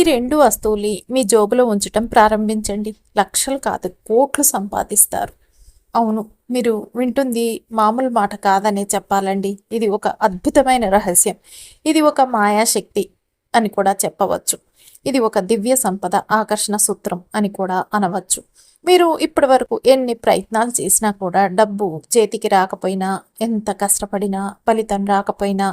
ఈ రెండు వస్తువులు మీ జోబులో ఉంచటం ప్రారంభించండి. లక్షలు కాదు కోట్లు సంపాదిస్తారు. అవును మీరు వింటుంది మామూలు మాట కాదనే చెప్పాలండి. ఇది ఒక అద్భుతమైన రహస్యం. ఇది ఒక మాయాశక్తి అని కూడా చెప్పవచ్చు. ఇది ఒక దివ్య సంపద ఆకర్షణ సూత్రం అని కూడా అనవచ్చు. మీరు ఇప్పటి వరకు ఎన్ని ప్రయత్నాలు చేసినా కూడా డబ్బు చేతికి రాకపోయినా ఎంత కష్టపడినా ఫలితం రాకపోయినా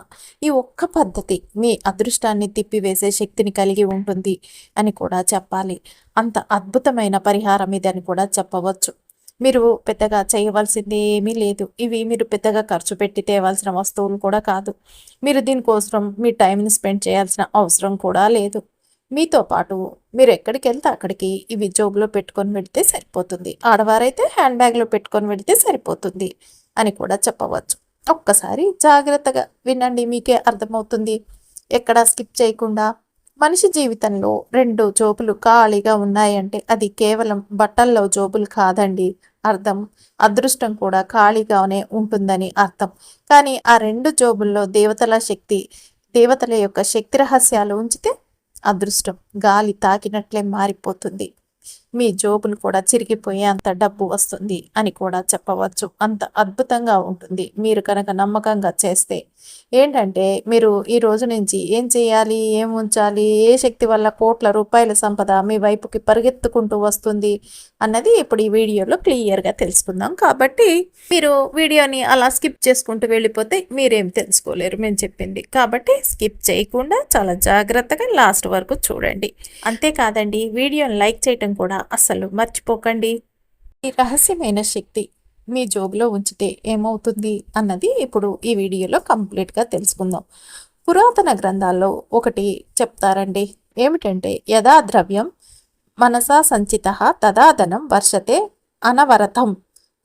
ఈ ఒక్క పద్ధతి మీ అదృష్టాన్ని తిప్పివేసే శక్తిని కలిగి ఉంటుంది అని కూడా చెప్పాలి. అంత అద్భుతమైన పరిహారం ఇది అని కూడా చెప్పవచ్చు. మీరు పెద్దగా చేయవలసింది ఏమీ లేదు. ఇవి మీరు పెద్దగా ఖర్చు పెట్టి తేవాల్సిన వస్తువులు కూడా కాదు. మీరు దీనికోసం మీ టైంని స్పెండ్ చేయాల్సిన అవసరం కూడా లేదు. మీతో పాటు మీరు ఎక్కడికి వెళ్తే అక్కడికి ఇవి జోబులో పెట్టుకొని వెళితే సరిపోతుంది. ఆడవారైతే హ్యాండ్ బ్యాగ్లో పెట్టుకొని వెళితే సరిపోతుంది అని కూడా చెప్పవచ్చు. ఒక్కసారి జాగ్రత్తగా వినండి మీకే అర్థమవుతుంది. ఎక్కడా స్కిప్ చేయకుండా మనిషి జీవితంలో రెండు జోబులు ఖాళీగా ఉన్నాయంటే అది కేవలం బట్టల్లో జోబులు కాదండి. అర్థం అదృష్టం కూడా ఖాళీగానే ఉంటుందని అర్థం. కానీ ఆ రెండు జోబుల్లో దేవతల శక్తి దేవతల యొక్క శక్తి రహస్యాలు ఉంచితే అదృష్టం. గాలి తాకినట్లే మారిపోతుంది. మీ జోబులు కూడా చిరిగిపోయే అంత డబ్బు వస్తుంది అని కూడా చెప్పవచ్చు. అంత అద్భుతంగా ఉంటుంది. మీరు కనుక నమ్మకంగా చేస్తే ఏంటంటే మీరు ఈ రోజు నుంచి ఏం చేయాలి ఏం ఉంచాలి ఏ శక్తి వల్ల కోట్ల రూపాయల సంపద మీ వైపుకి పరిగెత్తుకుంటూ వస్తుంది అన్నది ఇప్పుడు ఈ వీడియోలో క్లియర్గా తెలుసుకుందాం. కాబట్టి మీరు వీడియోని అలా స్కిప్ చేసుకుంటూ వెళ్ళిపోతే మీరేం తెలుసుకోలేరు. మేము చెప్పింది కాబట్టి స్కిప్ చేయకుండా చాలా జాగ్రత్తగా లాస్ట్ వరకు చూడండి. అంతేకాదండి వీడియోని లైక్ చేయటం కూడా అస్సలు మర్చిపోకండి. ఈ రహస్యమైన శక్తి మీ జోబులో ఉంచితే ఏమవుతుంది అన్నది ఇప్పుడు ఈ వీడియోలో కంప్లీట్గా తెలుసుకుందాం. పురాతన గ్రంథాల్లో ఒకటి చెప్తారండి. ఏమిటంటే యథా ద్రవ్యం మనసా సంచిత తదాధనం వర్షతే అనవరతం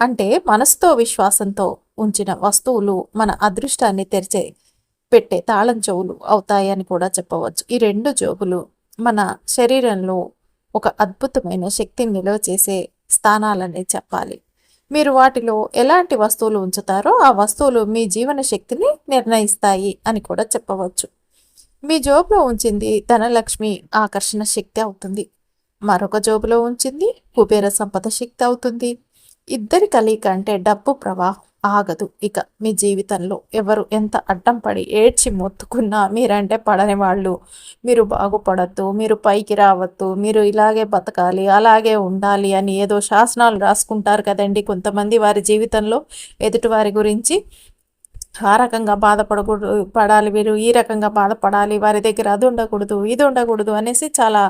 అంటే మనసుతో విశ్వాసంతో ఉంచిన వస్తువులు మన అదృష్టాన్ని తెరిచే పెట్టే తాళం చెవులు అవుతాయని కూడా చెప్పవచ్చు. ఈ రెండు జోబులు మన శరీరంలో ఒక అద్భుతమైన శక్తిని నిల్వ చేసే స్థానాలని చెప్పాలి. మీరు వాటిలో ఎలాంటి వస్తువులు ఉంచుతారో ఆ వస్తువులు మీ జీవన శక్తిని నిర్ణయిస్తాయి అని కూడా చెప్పవచ్చు. మీ జోబులో ఉంచింది ధనలక్ష్మి ఆకర్షణ శక్తి అవుతుంది. మరొక జోబులో ఉంచింది కుబేర సంపద శక్తి అవుతుంది. ఇద్దరి కలిక అంటే డబ్బు ప్రవాహం. ఆగదు. ఇక మీ జీవితంలో ఎవరు ఎంత అడ్డం పడి ఏడ్చి మొత్తుకున్నా మీరంటే పడని వాళ్ళు. మీరు బాగుపడద్దు మీరు పైకి రావద్దు మీరు ఇలాగే బతకాలి అలాగే ఉండాలి అని ఏదో శాసనాలు రాసుకుంటారు కదండి కొంతమంది వారి జీవితంలో. ఎదుటివారి గురించి ఆ రకంగా బాధపడకూడదు పడాలి వీరు ఈ రకంగా బాధపడాలి వారి దగ్గర అది ఉండకూడదు ఇది ఉండకూడదు అనేసి చాలా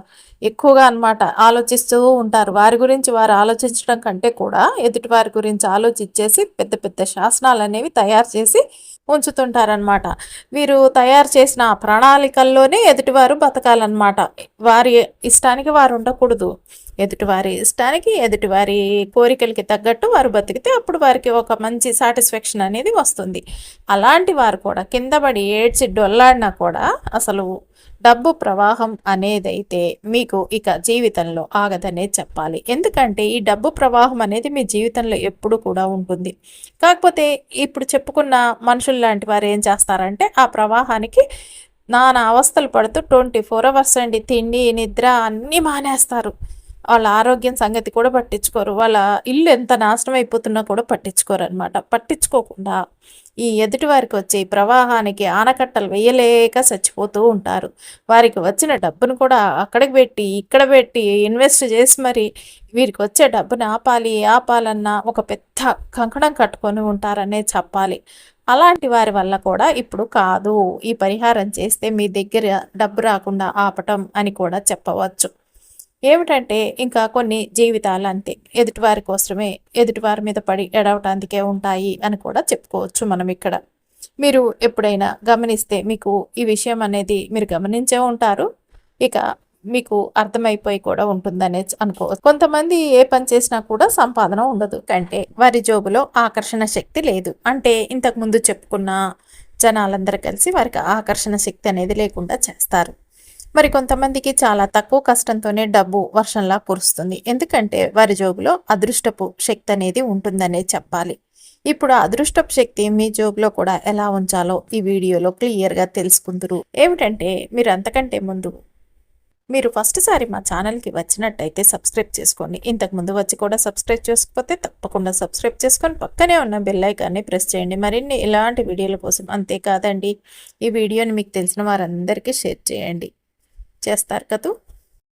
ఎక్కువగా అనమాట ఆలోచిస్తూ ఉంటారు. వారి గురించి వారు ఆలోచించడం కంటే కూడా ఎదుటి వారి గురించి ఆలోచించేసి పెద్ద పెద్ద శాసనాలు అనేవి తయారు చేసి ఉంచుతుంటారనమాట వీరు తయారు చేసిన ప్రణాళికల్లోనే ఎదుటివారు బతకాలన్నమాట. వారి ఇష్టానికి వారు ఉండకూడదు. ఎదుటివారి ఇష్టానికి ఎదుటివారి కోరికలకి తగ్గట్టు వారు బతికితే అప్పుడు వారికి ఒక మంచి సాటిస్ఫాక్షన్ అనేది వస్తుంది. అలాంటి వారు కూడా కిందపడి ఏడ్చి డొల్లాడినా కూడా అసలు డబ్బు ప్రవాహం అనేదైతే మీకు ఇక జీవితంలో ఆగదనే చెప్పాలి. ఎందుకంటే ఈ డబ్బు ప్రవాహం అనేది మీ జీవితంలో ఎప్పుడు కూడా ఉంటుంది. కాకపోతే ఇప్పుడు చెప్పుకున్న మనుషులు లాంటి వారు ఏం చేస్తారంటే ఆ ప్రవాహానికి నానా అవస్థలు పడుతూ ట్వంటీ ఫోర్ అవర్స్ అండి తిండి నిద్ర అన్నీ మానేస్తారు. వాళ్ళ ఆరోగ్యం సంగతి కూడా పట్టించుకోరు. వాళ్ళ ఇల్లు ఎంత నాశనం అయిపోతున్నా కూడా పట్టించుకోరు అనమాట పట్టించుకోకుండా ఈ ఎదుటి వారికి వచ్చే ప్రవాహానికి ఆనకట్టలు వేయలేక చచ్చిపోతూ ఉంటారు. వారికి వచ్చిన డబ్బును కూడా అక్కడికి పెట్టి ఇక్కడ పెట్టి ఇన్వెస్ట్ చేసి మరి వీరికి వచ్చే డబ్బుని ఆపాలి ఆపాలన్న ఒక పెద్ద కంకణం కట్టుకొని ఉంటారనే చెప్పాలి. అలాంటి వారి వల్ల కూడా ఇప్పుడు కాదు. ఈ పరిహారం చేస్తే మీ దగ్గర డబ్బు రాకుండా ఆపటం అని కూడా చెప్పవచ్చు. ఏమిటంటే ఇంకా కొన్ని జీవితాలు అంతే ఎదుటివారి కోసమే ఎదుటివారి మీద పడి ఎడవటానికే ఉంటాయి అని కూడా చెప్పుకోవచ్చు మనం ఇక్కడ. మీరు ఎప్పుడైనా గమనిస్తే మీకు ఈ విషయం అనేది మీరు గమనించే ఉంటారు. ఇక మీకు అర్థమైపోయి కూడా ఉంటుందనే అనుకోవచ్చు. కొంతమంది ఏ పని చేసినా కూడా సంపాదన ఉండదు. కంటే వారి జోబులో ఆకర్షణ శక్తి లేదు. అంటే ఇంతకు ముందు చెప్పుకున్న జనాలందరూ కలిసి వారికి ఆకర్షణ శక్తి అనేది లేకుండా చేస్తారు. మరి కొంతమందికి చాలా తక్కువ కష్టంతోనే డబ్బు వర్షంలా కురుస్తుంది. ఎందుకంటే వారి జోబులో అదృష్టపు శక్తి అనేది ఉంటుందనే చెప్పాలి. ఇప్పుడు అదృష్టపు శక్తి మీ జోబులో కూడా ఎలా ఉంచాలో ఈ వీడియోలో క్లియర్గా తెలుసుకుందరు. ఏమిటంటే మీరు అంతకంటే ముందు మీరు ఫస్ట్ సారి మా ఛానల్కి వచ్చినట్టయితే సబ్స్క్రైబ్ చేసుకోండి ఇంతకు ముందు వచ్చి కూడా సబ్స్క్రైబ్ చేసుకోకపోతే తప్పకుండా సబ్స్క్రైబ్ చేసుకొని పక్కనే ఉన్న బెల్లైకాన్ని ప్రెస్ చేయండి. మరిన్ని ఇలాంటి వీడియోల కోసం అంతేకాదండి. ఈ వీడియోని మీకు తెలిసిన వారందరికీ షేర్ చేయండి. చేస్తారు కదూ?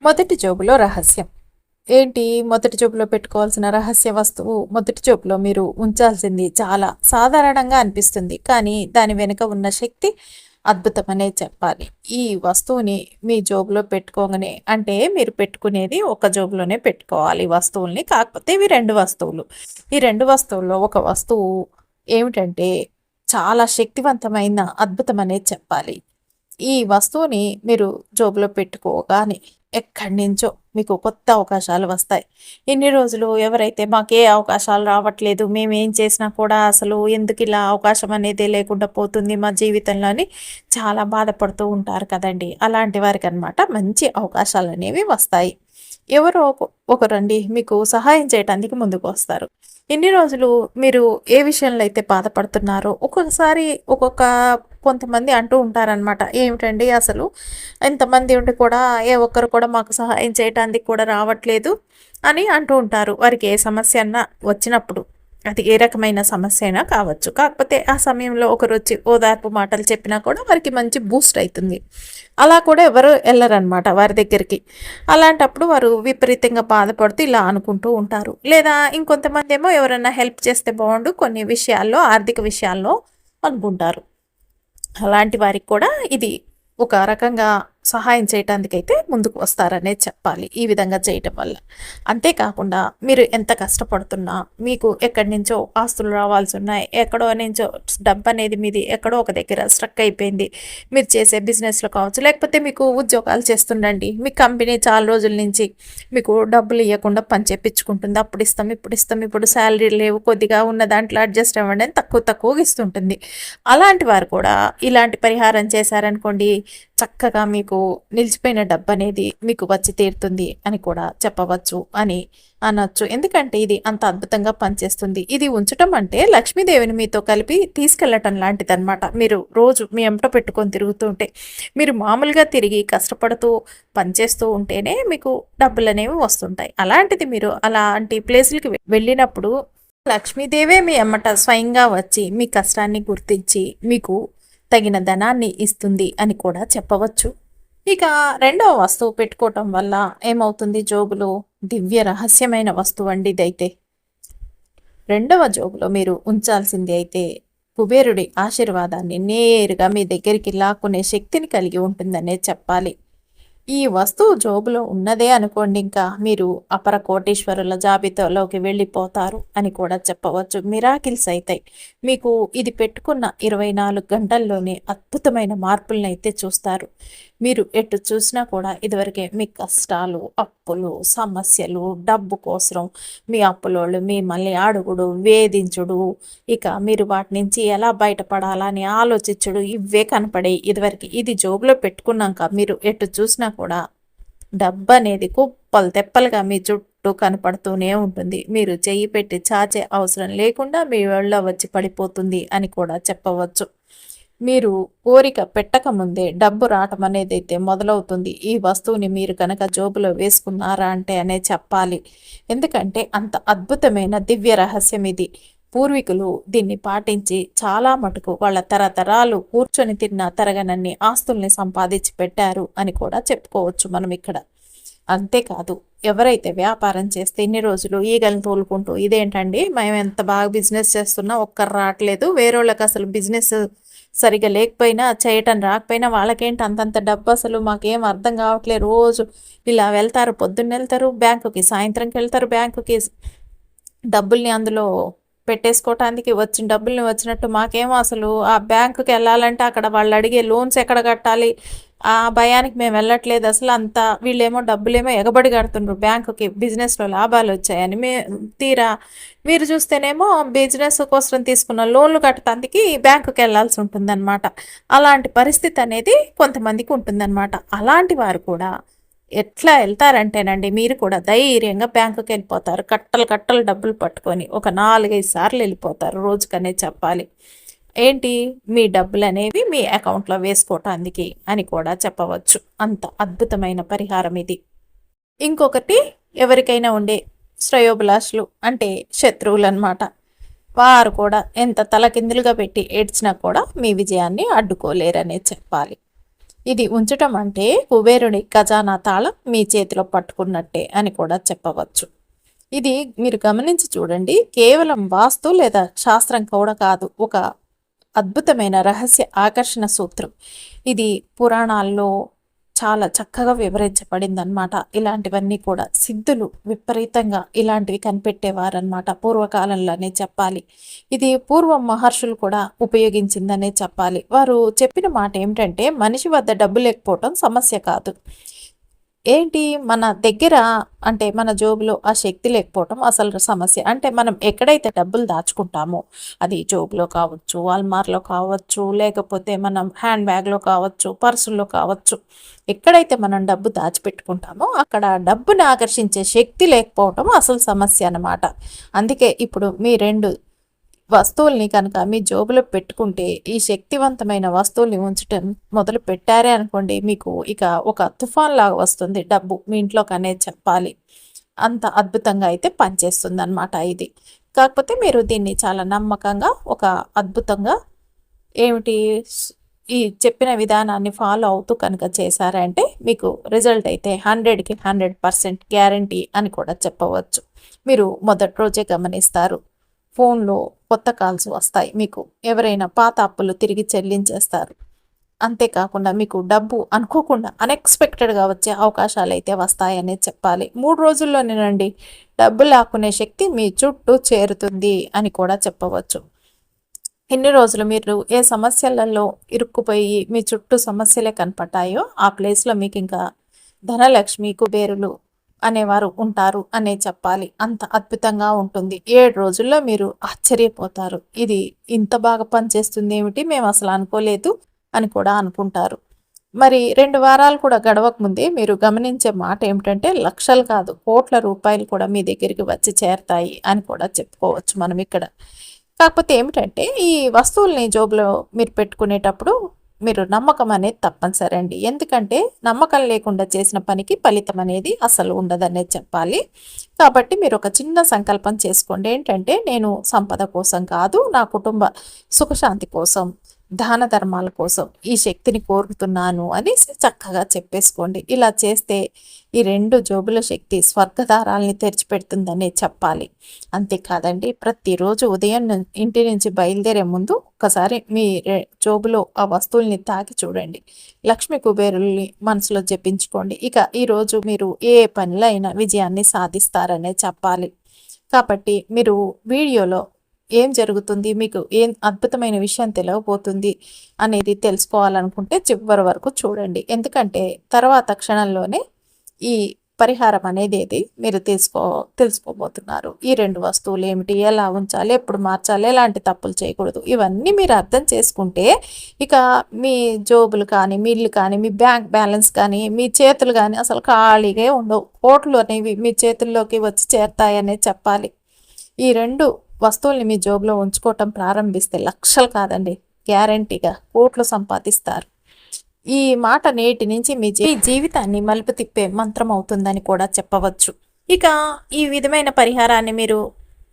మొదటి జోబులో రహస్యం. ఏంటి? మొదటి జోబులో పెట్టుకోవాల్సిన రహస్య వస్తువు మొదటి జోబులో మీరు ఉంచాల్సింది చాలా సాధారణంగా అనిపిస్తుంది. కానీ దాని వెనుక ఉన్న శక్తి అద్భుతమనే చెప్పాలి. ఈ వస్తువుని మీ జోబులో పెట్టుకోగానే అంటే మీరు పెట్టుకునేది ఒక జోబులోనే పెట్టుకోవాలి. వస్తువుల్ని కాకపోతే ఇవి రెండు వస్తువులు. ఈ రెండు వస్తువుల్లో ఒక వస్తువు ఏమిటంటే చాలా శక్తివంతమైన అద్భుతమనే చెప్పాలి. ఈ వస్తువుని మీరు జోబులో పెట్టుకోగానే ఎక్కడి నుంచో మీకు కొత్త అవకాశాలు వస్తాయి. ఇన్ని రోజులు ఎవరైతే మాకే అవకాశాలు రావట్లేదు మేము ఏం చేసినా కూడా అసలు ఎందుకు ఇలా అవకాశం అనేది లేకుండా పోతుంది మా జీవితంలో అని చాలా బాధపడుతూ ఉంటారు కదండి. అలాంటి వారికి అనమాట మంచి అవకాశాలు అనేవి వస్తాయి. ఎవరో ఒకరండి మీకు సహాయం చేయడానికి ముందుకు వస్తారు. ఇన్ని రోజులు మీరు ఏ విషయంలో అయితే బాధపడుతున్నారో ఒక్కొక్కసారి ఒక్కొక్క కొంతమంది అంటూ ఉంటారనమాట ఏమిటండి అసలు? ఇంతమంది ఉండి కూడా ఏ ఒక్కరు కూడా మాకు సహాయం చేయటానికి కూడా రావట్లేదు అని అంటూ ఉంటారు. వారికి ఏ సమస్య అన్నా వచ్చినప్పుడు. అది ఏ రకమైన సమస్య అయినా కావచ్చు. కాకపోతే ఆ సమయంలో ఒకరు వచ్చి ఓదార్పు మాటలు చెప్పినా కూడా వారికి మంచి బూస్ట్ అవుతుంది అలా కూడా ఎవరు వెళ్ళరనమాట వారి దగ్గరికి. అలాంటప్పుడు వారు విపరీతంగా బాధపడుతూ ఇలా అనుకుంటూ ఉంటారు. లేదా ఇంకొంతమంది ఏమో ఎవరైనా హెల్ప్ చేస్తే బాగుండు కొన్ని విషయాల్లో ఆర్థిక విషయాల్లో అనుకుంటారు. అలాంటి వారికి కూడా ఇది ఒక రకంగా సహాయం చేయటానికైతే ముందుకు వస్తారనే చెప్పాలి ఈ విధంగా చేయటం వల్ల. అంతేకాకుండా మీరు ఎంత కష్టపడుతున్నా మీకు ఎక్కడి నుంచో ఆస్తులు రావాల్సి ఉన్నాయి ఎక్కడో నుంచో డబ్బు అనేది మీది ఎక్కడో ఒక దగ్గర స్ట్రక్ అయిపోయింది మీరు చేసే బిజినెస్లో కావచ్చు లేకపోతే మీకు ఉద్యోగాలు చేస్తుండండి మీ కంపెనీ చాలా రోజుల నుంచి మీకు డబ్బులు ఇవ్వకుండా పని చేపించుకుంటుంది అప్పుడు ఇస్తాం ఇప్పుడు ఇస్తాం ఇప్పుడు శాలరీ లేవు కొద్దిగా ఉన్న దాంట్లో అడ్జస్ట్ అవ్వండి అని తక్కువ తక్కువగా ఇస్తుంటుంది. అలాంటి వారు కూడా ఇలాంటి పరిహారం చేశారనుకోండి చక్కగా మీకు నిలిచిపోయిన డబ్బు అనేది మీకు వచ్చి తీరుతుంది అని కూడా చెప్పవచ్చు అని అనొచ్చు. ఎందుకంటే ఇది అంత అద్భుతంగా పనిచేస్తుంది. ఇది ఉంచటం అంటే లక్ష్మీదేవిని మీతో కలిపి తీసుకెళ్ళటం లాంటిది అనమాట మీరు రోజు మీ ఎంట పెట్టుకొని తిరుగుతూ ఉంటే మీరు మామూలుగా తిరిగి కష్టపడుతూ పనిచేస్తూ ఉంటేనే మీకు డబ్బులు అనేవి వస్తుంటాయి. అలాంటిది మీరు అలాంటి ప్లేసులకి వెళ్ళినప్పుడు లక్ష్మీదేవే మీ అమ్మట స్వయంగా వచ్చి మీ కష్టాన్ని గుర్తించి మీకు తగిన ధనాన్ని ఇస్తుంది అని కూడా చెప్పవచ్చు. ఇక రెండవ వస్తువు పెట్టుకోవటం వల్ల ఏమవుతుంది? జోబులో దివ్య రహస్యమైన వస్తువు అండి ఇదైతే రెండవ జోబులో మీరు ఉంచాల్సింది అయితే కుబేరుడి ఆశీర్వాదాన్ని నేరుగా మీ దగ్గరికి లాక్కునే శక్తిని కలిగి ఉంటుందనే చెప్పాలి. ఈ వస్తువు జోబులో ఉన్నదే అనుకోండి ఇంకా మీరు అపర కోటీశ్వరుల జాబితాలోకి వెళ్ళిపోతారు అని కూడా చెప్పవచ్చు. మిరాకిల్స్ అవుతాయి మీకు ఇది పెట్టుకున్న ఇరవై నాలుగు గంటల్లోనే అద్భుతమైన మార్పులను అయితే చూస్తారు. మీరు ఎటు చూసినా కూడా ఇదివరకే మీ కష్టాలు అప్పులు సమస్యలు డబ్బు కోసం మీ అప్పులోళ్ళు మిమ్మల్ని అడుగుడు వేధించుడు. ఇక మీరు వాటి నుంచి ఎలా బయటపడాలని ఆలోచించుడు. ఇవే కనపడే ఇదివరకు ఇది జోబులో పెట్టుకున్నాక మీరు ఎటు చూసినా కూడా డబ్బు అనేది కుప్పలు తెప్పలుగా మీ చుట్టూ కనపడుతూనే ఉంటుంది. మీరు చెయ్యి పెట్టి చాచే అవసరం లేకుండా మీ వెళ్ళ వచ్చి పడిపోతుంది అని కూడా చెప్పవచ్చు. మీరు కోరిక పెట్టకముందే డబ్బు రావటం అనేది అయితే మొదలవుతుంది. ఈ వస్తువుని మీరు కనుక జోబులో వేసుకున్నారా అంటే అనే చెప్పాలి. ఎందుకంటే అంత అద్భుతమైన దివ్య రహస్యం ఇది. పూర్వీకులు దీన్ని పాటించి చాలా మటుకు వాళ్ళ తరతరాలు కూర్చొని తిన్న తరగనన్ని ఆస్తుల్ని సంపాదించి పెట్టారు అని కూడా చెప్పుకోవచ్చు మనం ఇక్కడ. అంతేకాదు ఎవరైతే వ్యాపారం చేస్తే ఇన్ని రోజులు ఈగలను తోలుకుంటూ ఇదేంటండి? మేము ఎంత బాగా బిజినెస్ చేస్తున్నా ఒక్కరు రావట్లేదు. వేరే వాళ్ళకి అసలు బిజినెస్ సరిగా లేకపోయినా చేయటం రాకపోయినా వాళ్ళకేంటి అంతంత డబ్బు అసలు? మాకేం అర్థం కావట్లేదు. రోజు ఇలా వెళ్తారు పొద్దున్న వెళ్తారు బ్యాంకుకి సాయంత్రంకి వెళ్తారు బ్యాంకుకి డబ్బుల్ని అందులో పెట్టేసుకోవటానికి వచ్చిన డబ్బుల్ని వచ్చినట్టు మాకేమో అసలు? ఆ బ్యాంకుకి వెళ్ళాలంటే అక్కడ వాళ్ళు అడిగే లోన్స్ ఎక్కడ కట్టాలి? ఆ భయానికి మేము వెళ్ళట్లేదు అసలు అంత. వీళ్ళేమో డబ్బులేమో ఎగబడి కడుతుండ్రు బ్యాంకుకి. బిజినెస్లో లాభాలు వచ్చాయని మే తీరా. మీరు చూస్తేనేమో బిజినెస్ కోసం తీసుకున్న లోన్లు కట్టడానికి బ్యాంకుకి వెళ్ళాల్సి ఉంటుందన్నమాట. అలాంటి పరిస్థితి అనేది కొంతమందికి ఉంటుందన్నమాట. అలాంటి వారు కూడా ఎట్లా వెళ్తారంటేనండి మీరు కూడా ధైర్యంగా బ్యాంకుకి వెళ్ళిపోతారు కట్టలు కట్టలు డబ్బులు పట్టుకొని ఒక నాలుగైదు సార్లు వెళ్ళిపోతారు రోజుకనే చెప్పాలి. ఏంటి? మీ డబ్బులు అనేవి మీ అకౌంట్లో వేసుకోవటానికి అని కూడా చెప్పవచ్చు. అంత అద్భుతమైన పరిహారం ఇది. ఇంకొకటి ఎవరికైనా ఉండే శ్రేయోభిలాషులు అంటే శత్రువులు అనమాట వారు కూడా ఎంత తలకిందులుగా పెట్టి ఏడ్చినా కూడా మీ విజయాన్ని అడ్డుకోలేరనే చెప్పాలి. ఇది ఉంచటం అంటే కుబేరుని ఖజానా తాళం మీ చేతిలో పట్టుకున్నట్టే అని కూడా చెప్పవచ్చు. ఇది మీరు గమనించి చూడండి కేవలం వాస్తు లేదా శాస్త్రం కూడా కాదు ఒక అద్భుతమైన రహస్య ఆకర్షణ సూత్రం. ఇది పురాణాల్లో చాలా చక్కగా వివరించబడింది అనమాట ఇలాంటివన్నీ కూడా సిద్ధులు విపరీతంగా ఇలాంటివి కనిపెట్టేవారనమాట పూర్వకాలంలోనే చెప్పాలి. ఇది పూర్వం మహర్షులు కూడా ఉపయోగించిందనే చెప్పాలి. వారు చెప్పిన మాట ఏమిటంటే మనిషి వద్ద డబ్బు లేకపోవటం సమస్య కాదు. ఏంటి? మన దగ్గర అంటే మన జోబులో ఆ శక్తి లేకపోవటం అసలు సమస్య. అంటే మనం ఎక్కడైతే డబ్బులు దాచుకుంటామో అది జోబులో కావచ్చు అల్మార్లో కావచ్చు లేకపోతే మనం హ్యాండ్ బ్యాగ్లో కావచ్చు పర్సుల్లో కావచ్చు ఎక్కడైతే మనం డబ్బు దాచిపెట్టుకుంటామో అక్కడ డబ్బుని ఆకర్షించే శక్తి లేకపోవటం అసలు సమస్య అన్నమాట. అందుకే ఇప్పుడు మీ రెండు వస్తువుల్ని కనుక మీ జోబులో పెట్టుకుంటే ఈ శక్తివంతమైన వస్తువుల్ని ఉంచటం మొదలు పెట్టారే అనుకోండి మీకు ఇక ఒక తుఫాన్ లాగా వస్తుంది డబ్బు. మీ ఇంట్లోకి అనేది చెప్పాలి. అంత అద్భుతంగా అయితే పనిచేస్తుంది అనమాట ఇది. కాకపోతే మీరు దీన్ని చాలా నమ్మకంగా ఒక అద్భుతంగా ఏమిటి ఈ చెప్పిన విధానాన్ని ఫాలో అవుతూ కనుక చేశారంటే మీకు రిజల్ట్ అయితే హండ్రెడ్కి హండ్రెడ్ పర్సెంట్ గ్యారంటీ అని కూడా చెప్పవచ్చు. మీరు మొదటి రోజే గమనిస్తారు. ఫోన్లో కొత్త కాల్స్ వస్తాయి. మీకు ఎవరైనా పాత అప్పులు తిరిగి చెల్లించేస్తారు. అంతేకాకుండా మీకు డబ్బు అనుకోకుండా అన్ఎక్స్పెక్టెడ్గా వచ్చే అవకాశాలు అయితే వస్తాయని చెప్పాలి. మూడు రోజుల్లోనేనండి డబ్బు లాక్కునే శక్తి మీ చుట్టూ చేరుతుంది అని కూడా చెప్పవచ్చు. ఎన్ని రోజులు మీరు ఏ సమస్యలలో ఇరుక్కుపోయి మీ చుట్టూ సమస్యలే కనపడ్డాయో ఆ ప్లేస్లో మీకు ఇంకా ధనలక్ష్మి కుబేరులు అనేవారు ఉంటారు అనే చెప్పాలి. అంత అద్భుతంగా ఉంటుంది. ఏడు రోజుల్లో మీరు ఆశ్చర్యపోతారు. ఇది ఇంత బాగా పనిచేస్తుంది ఏమిటి? మేము అసలు అనుకోలేదు అని కూడా అనుకుంటారు. మరి రెండు వారాలు కూడా గడవక ముందే మీరు గమనించే మాట ఏమిటంటే లక్షలు కాదు కోట్ల రూపాయలు కూడా మీ దగ్గరికి వచ్చి చేరతాయి అని కూడా చెప్పుకోవచ్చు మనం ఇక్కడ. కాకపోతే ఏమిటంటే ఈ వస్తువుల్ని జోబులో మీరు పెట్టుకునేటప్పుడు మీరు నమ్మకం అనేది తప్పనిసరి అండి. ఎందుకంటే నమ్మకం లేకుండా చేసిన పనికి ఫలితం అనేది అసలు ఉండదనేది చెప్పాలి. కాబట్టి మీరు ఒక చిన్న సంకల్పం చేసుకోండి. ఏంటంటే నేను సంపద కోసం కాదు నా కుటుంబ సుఖశాంతి కోసం దాన ధర్మాల కోసం ఈ శక్తిని కోరుతున్నాను అని చక్కగా చెప్పేసుకోండి. ఇలా చేస్తే ఈ రెండు జోబుల శక్తి స్వర్గదారాల్ని తెరిచిపెడుతుందనే చెప్పాలి. అంతేకాదండి ప్రతిరోజు ఉదయం ఇంటి నుంచి బయలుదేరే ముందు ఒకసారి మీ జోబులో ఆ వస్తువుల్ని తాకి చూడండి. లక్ష్మి కుబేరుల్ని మనసులో జపించుకోండి. ఇక ఈరోజు మీరు ఏ పనిలో అయినా విజయాన్ని సాధిస్తారనే చెప్పాలి. కాబట్టి మీరు వీడియోలో ఏం జరుగుతుంది మీకు ఏం అద్భుతమైన విషయం తెలియబోతుంది అనేది తెలుసుకోవాలనుకుంటే చివరి వరకు చూడండి. ఎందుకంటే తర్వాత క్షణంలోనే ఈ పరిహారం అనేది ఏది మీరు తీసుకో తెలుసుకోబోతున్నారు. ఈ రెండు వస్తువులు ఏమిటి ఎలా ఉంచాలి ఎప్పుడు మార్చాలి ఎలాంటి తప్పులు చేయకూడదు ఇవన్నీ మీరు అర్థం చేసుకుంటే ఇక మీ జోబులు కానీ మీ ఇల్లు కానీ మీ బ్యాంక్ బ్యాలెన్స్ కానీ మీ చేతులు కానీ అసలు ఖాళీగా ఉండవు. కోట్లు అనేవి మీ చేతుల్లోకి వచ్చి చేరుతాయనే చెప్పాలి. ఈ రెండు వస్తువుల్ని మీ జోబులో ఉంచుకోవటం ప్రారంభిస్తే లక్షలు కాదండి. గ్యారంటీగా కోట్లు సంపాదిస్తారు. ఈ మాట నేటి నుంచి మీ జీవితాన్ని మలుపు తిప్పే మంత్రం అవుతుందని కూడా చెప్పవచ్చు. ఇక ఈ విధమైన పరిహారాన్ని మీరు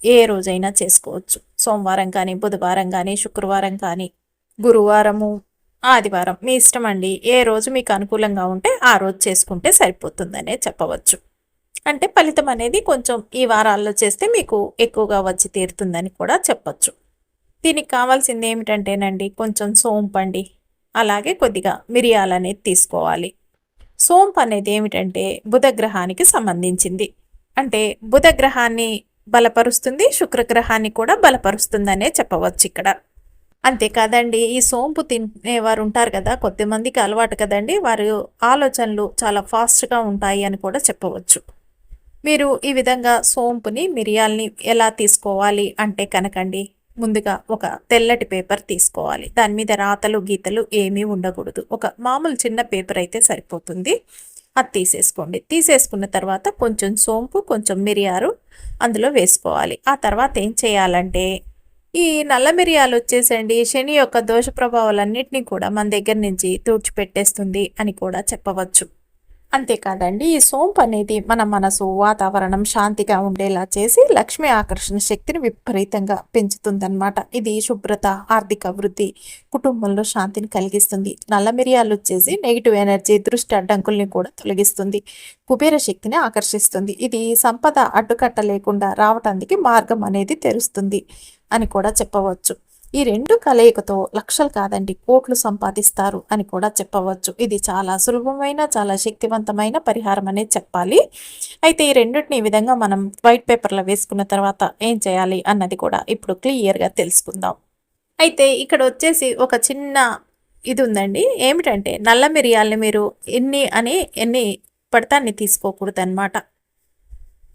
ఏ రోజైనా చేసుకోవచ్చు. సోమవారం కానీ బుధవారం కానీ శుక్రవారం కానీ గురువారము ఆదివారం మీ ఇష్టం అండి. ఏ రోజు మీకు అనుకూలంగా ఉంటే ఆ రోజు చేసుకుంటే సరిపోతుందనే చెప్పవచ్చు. అంటే ఫలితం అనేది కొంచెం ఈ వారాల్లో చేస్తే మీకు ఎక్కువగా వచ్చి తీరుతుందని కూడా చెప్పచ్చు. దీనికి కావాల్సింది ఏమిటంటేనండి కొంచెం సోంపు అండి అలాగే కొద్దిగా మిరియాలు అనేది తీసుకోవాలి. సోంపు అనేది ఏమిటంటే బుధగ్రహానికి సంబంధించింది. అంటే బుధగ్రహాన్ని బలపరుస్తుంది శుక్రగ్రహాన్ని కూడా బలపరుస్తుందనే చెప్పవచ్చు ఇక్కడ. అంతేకాదండి ఈ సోంపు తినేవారు ఉంటారు కదా కొద్దిమందికి అలవాటు కదండి వారు ఆలోచనలు చాలా ఫాస్ట్గా ఉంటాయి అని కూడా చెప్పవచ్చు. మీరు ఈ విధంగా సోంపుని మిరియాల్ని ఎలా తీసుకోవాలి అంటే కనకండి. ముందుగా ఒక తెల్లటి పేపర్ తీసుకోవాలి. దాని మీద రాతలు గీతలు ఏమీ ఉండకూడదు. ఒక మామూలు చిన్న పేపర్ అయితే సరిపోతుంది. అది తీసేసుకోండి. తీసేసుకున్న తర్వాత కొంచెం సోంపు కొంచెం మిరియాలు అందులో వేసుకోవాలి. ఆ తర్వాత ఏం చేయాలంటే ఈ నల్ల మిరియాలు వచ్చేసండి శని యొక్క దోష ప్రభావాలన్నింటినీ కూడా మన దగ్గర నుంచి తుడిచిపెట్టేస్తుంది అని కూడా చెప్పవచ్చు. అంతేకాదండి ఈ సోంపు అనేది మన మనసు వాతావరణం శాంతిగా ఉండేలా చేసి లక్ష్మీ ఆకర్షణ శక్తిని విపరీతంగా పెంచుతుందన్నమాట. ఇది శుభ్రత ఆర్థిక వృద్ధి కుటుంబంలో శాంతిని కలిగిస్తుంది. నల్ల మిరియాలు వచ్చేసి నెగిటివ్ ఎనర్జీ దృష్టి అడ్డంకుల్ని కూడా తొలగిస్తుంది. కుబేర శక్తిని ఆకర్షిస్తుంది. ఇది సంపద అడ్డుకట్ట లేకుండా రావటానికి మార్గం అనేది తెరుస్తుంది అని కూడా చెప్పవచ్చు. ఈ రెండు కలయికతో లక్షలు కాదండి కోట్లు సంపాదిస్తారు అని కూడా చెప్పవచ్చు. ఇది చాలా సులభమైన చాలా శక్తివంతమైన పరిహారం అనేది చెప్పాలి. అయితే ఈ రెండింటిని ఈ విధంగా మనం వైట్ పేపర్లో వేసుకున్న తర్వాత ఏం చేయాలి అన్నది కూడా ఇప్పుడు క్లియర్గా తెలుసుకుందాం. అయితే ఇక్కడ వచ్చేసి ఒక చిన్న ఇది ఉందండి. ఏమిటంటే నల్ల మిరియాలని మీరు ఎన్ని అని ఎన్ని పడతాన్ని తీసుకోకూడదు అనమాట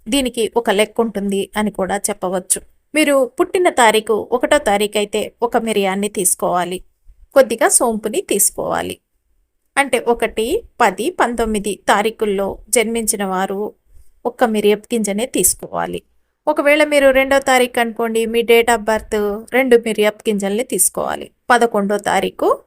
దీనికి ఒక లెక్క ఉంటుంది అని కూడా చెప్పవచ్చు. మీరు పుట్టిన తారీఖు ఒకటో తారీఖు అయితే ఒక మిరియాన్ని తీసుకోవాలి. కొద్దిగా సోంపుని తీసుకోవాలి. అంటే ఒకటి పది పంతొమ్మిది తారీఖుల్లో జన్మించిన వారు ఒక్క మిరియప్ గింజనే తీసుకోవాలి. ఒకవేళ మీరు రెండో తారీఖు అనుకోండి మీ డేట్ ఆఫ్ బర్త్ రెండు మిరియప్ గింజల్ని తీసుకోవాలి. పదకొండో తారీఖు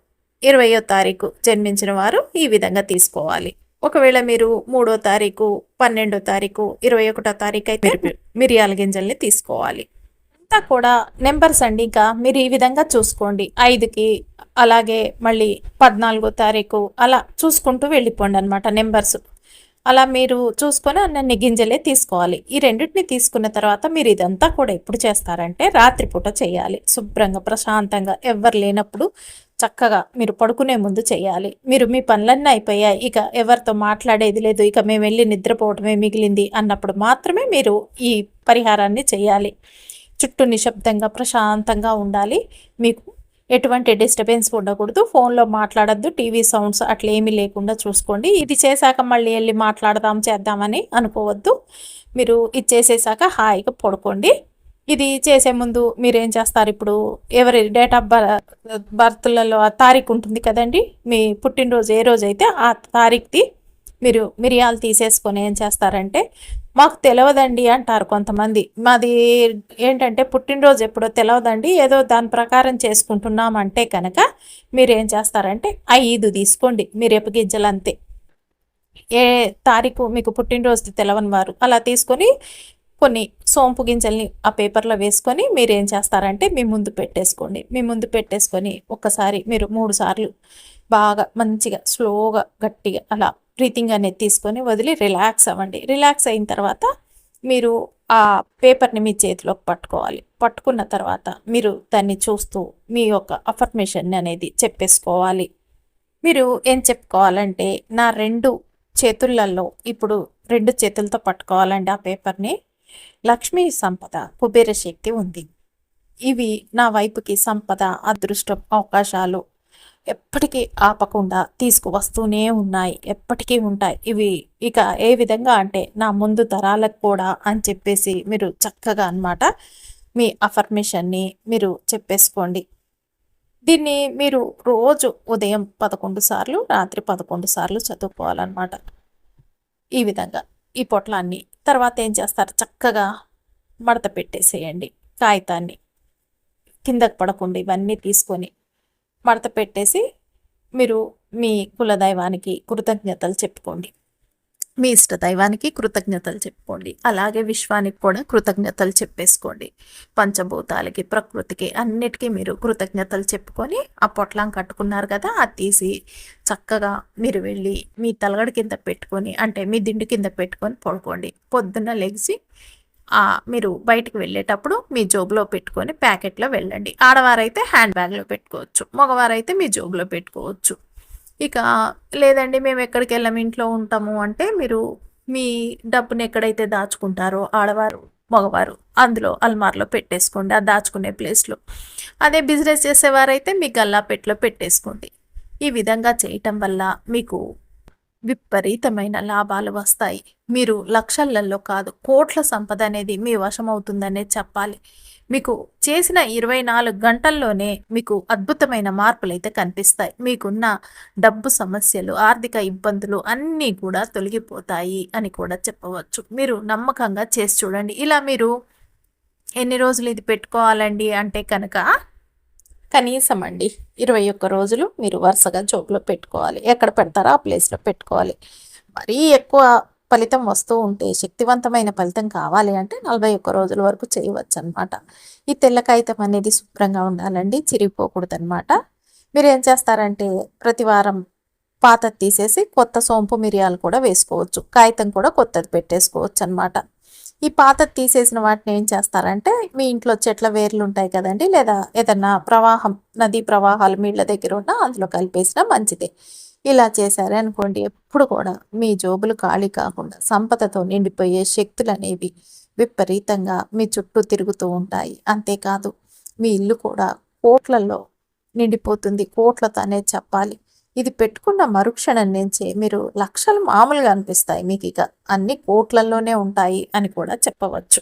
ఇరవయో తారీఖు జన్మించిన వారు ఈ విధంగా తీసుకోవాలి. ఒకవేళ మీరు మూడో తారీఖు పన్నెండో తారీఖు ఇరవై ఒకటో తారీఖు అయితే మిరియాల గింజల్ని తీసుకోవాలి. అంతా కూడా నెంబర్స్ అండి. ఇంకా మీరు ఈ విధంగా చూసుకోండి. ఐదుకి అలాగే మళ్ళీ పద్నాలుగో తారీఖు అలా చూసుకుంటూ వెళ్ళిపోండి అనమాట నెంబర్స్. అలా మీరు చూసుకొని అన్నీ గింజలే తీసుకోవాలి. ఈ రెండింటిని తీసుకున్న తర్వాత మీరు ఇదంతా కూడా ఎప్పుడు చేస్తారంటే రాత్రిపూట చేయాలి. శుభ్రంగా ప్రశాంతంగా ఎవరు లేనప్పుడు చక్కగా మీరు పడుకునే ముందు చేయాలి. మీరు మీ పనులన్నీ అయిపోయాయి. ఇక ఎవరితో మాట్లాడేది లేదు. ఇక మేము వెళ్ళి నిద్రపోవటమే మిగిలింది అన్నప్పుడు మాత్రమే మీరు ఈ పరిహారాన్ని చేయాలి. చుట్టూ నిశ్శబ్దంగా ప్రశాంతంగా ఉండాలి. మీకు ఎటువంటి డిస్టర్బెన్స్ ఉండకూడదు. ఫోన్లో మాట్లాడద్దు. టీవీ సౌండ్స్ అట్లా ఏమీ లేకుండా చూసుకోండి. ఇది చేశాక మళ్ళీ వెళ్ళి మాట్లాడదాం చేద్దామని అనుకోవద్దు. మీరు ఇది చేసేసాక హాయిగా పడుకోండి. ఇది చేసే ముందు మీరేం చేస్తారు? ఇప్పుడు ఎవరి డేట్ ఆఫ్ బర్త్లలో ఆ తారీఖు ఉంటుంది కదండి. మీ పుట్టినరోజు ఏ రోజు అయితే ఆ తారీఖుది మీరు మిరియాలు తీసేసుకొని ఏం చేస్తారంటే మాకు తెలియదండి అంటారు కొంతమంది. మాది ఏంటంటే పుట్టినరోజు ఎప్పుడో తెలియదండి ఏదో దాని ప్రకారం చేసుకుంటున్నాం అంటే కనుక మీరు ఏం చేస్తారంటే ఐదు తీసుకోండి. మీరు ఎప్పు గింజలు అంతే. ఏ తారీఖు మీకు పుట్టినరోజు తెలవని వారు అలా తీసుకొని కొన్ని సోంపు గింజల్ని ఆ పేపర్లో వేసుకొని మీరు ఏం చేస్తారంటే మీ ముందు పెట్టేసుకోండి. మీ ముందు పెట్టేసుకొని ఒక్కసారి మీరు మూడు సార్లు బాగా మంచిగా స్లోగా గట్టిగా అలా బ్రీతింగ్ అనేది తీసుకొని వదిలి రిలాక్స్ అవ్వండి. రిలాక్స్ అయిన తర్వాత మీరు ఆ పేపర్ని మీ చేతిలోకి పట్టుకోవాలి. పట్టుకున్న తర్వాత మీరు దాన్ని చూస్తూ మీ యొక్క అఫర్మేషన్ అనేది చెప్పేసుకోవాలి. మీరు ఏం చెప్పుకోవాలంటే నా రెండు చేతులలో ఇప్పుడు రెండు చేతులతో పట్టుకోవాలండి ఆ పేపర్ని. లక్ష్మీ సంపద కుబేర శక్తి ఉంది. ఇవి నా వైపుకి సంపద అదృష్టం అవకాశాలు ఎప్పటికీ ఆపకుండా తీసుకువస్తూనే ఉన్నాయి. ఎప్పటికీ ఉంటాయి. ఇవి ఇక ఏ విధంగా అంటే నా ముందు తరాలకు కూడా అని చెప్పేసి మీరు చక్కగా అనమాట మీ అఫర్మేషన్ని మీరు చెప్పేసుకోండి. దీన్ని మీరు రోజు ఉదయం పదకొండు సార్లు రాత్రి పదకొండు సార్లు చదువుకోవాలన్నమాట. ఈ విధంగా ఈ పొట్లాన్ని తర్వాత ఏం చేస్తారు? చక్కగా మడత పెట్టేసేయండి. కాగితాన్ని కిందకు పడకుండా ఇవన్నీ తీసుకొని మడత పెట్టేసి మీరు మీ కులదైవానికి కృతజ్ఞతలు చెప్పుకోండి. మీ ఇష్ట దైవానికి కృతజ్ఞతలు చెప్పుకోండి. అలాగే విశ్వానికి కూడా కృతజ్ఞతలు చెప్పేసుకోండి. పంచభూతాలకి ప్రకృతికి అన్నిటికీ మీరు కృతజ్ఞతలు చెప్పుకొని ఆ పొట్లం కట్టుకున్నారు కదా అది తీసి చక్కగా మీరు వెళ్ళి మీ తలగడ కింద పెట్టుకొని అంటే మీ దిండు కింద పెట్టుకొని పడుకోండి. పొద్దున్న లెగిసి మీరు బయటకు వెళ్ళేటప్పుడు మీ జోబులో పెట్టుకొని ప్యాకెట్లో వెళ్ళండి. ఆడవారైతే హ్యాండ్ బ్యాగ్లో పెట్టుకోవచ్చు. మగవారైతే మీ జోబులో పెట్టుకోవచ్చు. ఇక లేదండి మేము ఎక్కడికి వెళ్ళాము ఇంట్లో ఉంటాము అంటే మీరు మీ డబ్బుని ఎక్కడైతే దాచుకుంటారో ఆడవారు మగవారు అందులో అల్మార్లో పెట్టేసుకోండి ఆ దాచుకునే ప్లేస్లో. అదే బిజినెస్ చేసేవారైతే మీ గల్లాపెట్లో పెట్టేసుకోండి. ఈ విధంగా చేయటం వల్ల మీకు విపరీతమైన లాభాలు వస్తాయి. మీరు లక్షలలో కాదు కోట్ల సంపద అనేది మీ వశమవుతుందనే చెప్పాలి. మీకు చేసిన ఇరవై నాలుగు గంటల్లోనే మీకు అద్భుతమైన మార్పులు అయితే కనిపిస్తాయి. మీకున్న డబ్బు సమస్యలు ఆర్థిక ఇబ్బందులు అన్నీ కూడా తొలగిపోతాయి అని కూడా చెప్పవచ్చు. మీరు నమ్మకంగా చేసి చూడండి. ఇలా మీరు ఎన్ని రోజులు ఇది పెట్టుకోవాలండి అంటే కనుక కనీసం అండి ఇరవై ఒక్క రోజులు మీరు వరుసగా జోబులో పెట్టుకోవాలి. ఎక్కడ పెడతారో ఆ ప్లేస్లో పెట్టుకోవాలి. మరీ ఎక్కువ ఫలితం వస్తూ ఉంటే శక్తివంతమైన ఫలితం కావాలి అంటే నలభై ఒక్క రోజుల వరకు చేయవచ్చు అనమాట ఈ తెల్ల కాగితం అనేది శుభ్రంగా ఉండాలండి చిరిగిపోకూడదు అనమాట మీరు ఏం చేస్తారంటే ప్రతి వారం పాత తీసేసి కొత్త సోంపు మిరియాలు కూడా వేసుకోవచ్చు. కాగితం కూడా కొత్తది పెట్టేసుకోవచ్చు అనమాట ఈ పాత తీసేసిన వాటిని ఏం చేస్తారంటే మీ ఇంట్లో చెట్ల వేర్లు ఉంటాయి కదండి లేదా ఏదన్నా ప్రవాహం నదీ ప్రవాహాలు మీళ్ళ దగ్గర ఉన్నా అందులో కలిపేసినా మంచిదే. ఇలా చేశారే అనుకోండి ఎప్పుడు కూడా మీ జోబులు ఖాళీ కాకుండా సంపదతో నిండిపోయే శక్తులు అనేవి విపరీతంగా మీ చుట్టూ తిరుగుతూ ఉంటాయి. అంతేకాదు మీ ఇల్లు కూడా కోట్లలో నిండిపోతుంది. కోట్లతోనే చెప్పాలి. ఇది పెట్టుకున్న మరుక్షణం నుంచే మీరు లక్షలు మామూలుగా అనిపిస్తాయి. మీకు ఇక అన్ని కోట్లలోనే ఉంటాయి అని కూడా చెప్పవచ్చు.